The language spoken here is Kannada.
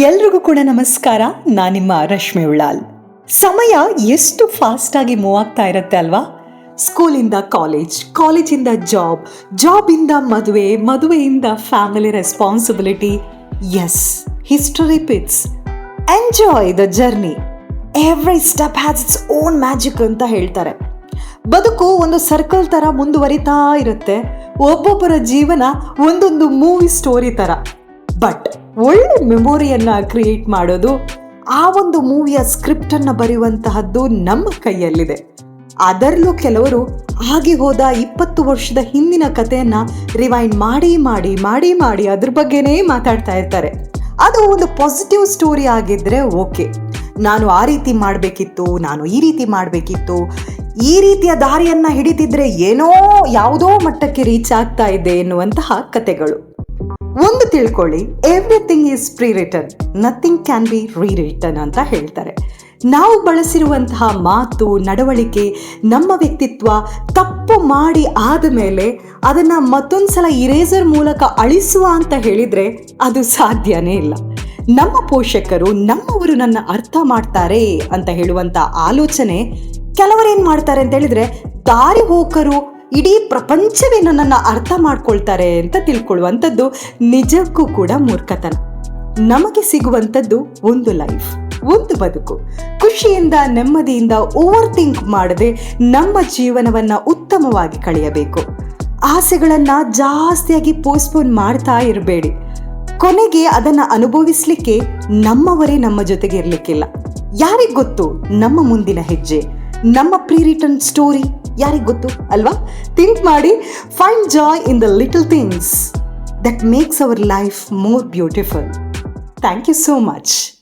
ಎಲ್ರಿಗೂ ಕೂಡ ನಮಸ್ಕಾರ. ನಾನು ನಿಮ್ಮ ರಶ್ಮಿ ಉಳ್ಳಾಲ್. ಸಮಯ ಎಷ್ಟು ಫಾಸ್ಟ್ ಆಗಿ ಮೂವ್ ಆಗ್ತಾ ಇರುತ್ತೆ ಅಲ್ವಾ? ಸ್ಕೂಲಿಂದ ಕಾಲೇಜ್, ಕಾಲೇಜಿಂದ ಜಾಬ್ ಜಾಬಿಂದ ಮದುವೆ, ಮದುವೆಯಿಂದ family responsibility as history pits enjoy the journey every step has its own magic ಅಂತ ಹೇಳ್ತಾರೆ. ಬದುಕು ಒಂದು ಸರ್ಕಲ್ ಥರ ಮುಂದುವರಿತಾ ಇರುತ್ತೆ. ಒಬ್ಬೊಬ್ಬರ ಜೀವನ ಒಂದೊಂದು ಮೂವಿ ಸ್ಟೋರಿ ಥರ ಬಟ್ ಒಳ್ಳೆ ಮೆಮೊರಿಯನ್ನ ಕ್ರಿಯೇಟ್ ಮಾಡೋದು ಆ ಒಂದು ಮೂವಿಯ ಸ್ಕ್ರಿಪ್ಟ್ ಅನ್ನ ಬರೆಯುವಂತಹದ್ದು ನಮ್ಮ ಕೈಯಲ್ಲಿದೆ. ಅದರಲ್ಲೂ ಕೆಲವರು ಆಗಿ ಹೋದ ಇಪ್ಪತ್ತು ವರ್ಷದ ಹಿಂದಿನ ಕಥೆಯನ್ನ ರಿವೈಂಡ್ ಮಾಡಿ ಮಾಡಿ ಮಾಡಿ ಮಾಡಿ ಅದ್ರ ಬಗ್ಗೆನೇ ಮಾತಾಡ್ತಾ ಇರ್ತಾರೆ. ಅದು ಒಂದು ಪಾಸಿಟಿವ್ ಸ್ಟೋರಿ ಆಗಿದ್ರೆ ಓಕೆ ನಾನು ಆ ರೀತಿ ಮಾಡಬೇಕಿತ್ತು, ನಾನು ಈ ರೀತಿ ಮಾಡಬೇಕಿತ್ತು. ಈ ರೀತಿಯ ದಾರಿಯನ್ನ ಹಿಡಿತಿದ್ರೆ ಏನೋ ಯಾವುದೋ ಮಟ್ಟಕ್ಕೆ ರೀಚ್ ಆಗ್ತಾ ಇದೆ ಎನ್ನುವಂತಹ ಕತೆಗಳು ಒಂದು ತಿಳ್ಕೊಳ್ಳಿ everything is pre return nothing can be re return ಅಂತ ಹೇಳ್ತಾರೆ. ನಾವು ಬಳಸಿರುವಂತಹ ಮಾತು, ನಡವಳಿಕೆ, ನಮ್ಮ ವ್ಯಕ್ತಿತ್ವ ತಪ್ಪು ಮಾಡಿ ಆದ ಮೇಲೆ ಅದನ್ನು ಮತ್ತೊಂದ್ಸಲ ಇರೇಸರ್ ಮೂಲಕ ಅಳಿಸುವ ಅಂತ ಹೇಳಿದರೆ ಅದು ಸಾಧ್ಯನೇ ಇಲ್ಲ. ನಮ್ಮ ಪೋಷಕರು, ನಮ್ಮವರು ನನ್ನ ಅರ್ಥ ಮಾಡ್ತಾರೆ ಅಂತ ಹೇಳುವಂಥ ಆಲೋಚನೆ ಕೆಲವರೇನು ಮಾಡ್ತಾರೆ ಅಂತ ಹೇಳಿದರೆ, ದಾರಿ ಹೋಕರು ಇಡೀ ಪ್ರಪಂಚವೇ ನನ್ನನ್ನು ಅರ್ಥ ಮಾಡ್ಕೊಳ್ತಾರೆ ಅಂತ ತಿಳ್ಕೊಳ್ಳುವಂಥದ್ದು ನಿಜಕ್ಕೂ ಕೂಡ ಮೂರ್ಖತನ. ನಮಗೆ ಸಿಗುವಂಥದ್ದು ಒಂದು ಲೈಫ್, ಒಂದು ಬದುಕು. ಖುಷಿಯಿಂದ, ನೆಮ್ಮದಿಯಿಂದ ಓವರ್ ಥಿಂಕ್ ಮಾಡದೆ ನಮ್ಮ ಜೀವನವನ್ನ ಉತ್ತಮವಾಗಿ ಕಳೆಯಬೇಕು. ಆಸೆಗಳನ್ನ ಜಾಸ್ತಿಯಾಗಿ ಪೋಸ್ಟ್ಪೋನ್ ಮಾಡ್ತಾ ಇರಬೇಡಿ. ಕೊನೆಗೆ ಅದನ್ನ ಅನುಭವಿಸ್ಲಿಕ್ಕೆ ನಮ್ಮವರೇ ನಮ್ಮ ಜೊತೆಗೆ ಇರಲಿಕ್ಕಿಲ್ಲ ಯಾರಿಗ್ ಗೊತ್ತು? ನಮ್ಮ ಮುಂದಿನ ಹೆಜ್ಜೆ. ನಮ್ಮ ಪ್ರೀ ರಿಟರ್ನ್ ಸ್ಟೋರಿ. ಯಾರಿಗ್ ಗೊತ್ತು ಅಲ್ವಾ? ಥಿಂಕ್ ಮಾಡಿ find joy in the little things that makes our life more beautiful thank you so much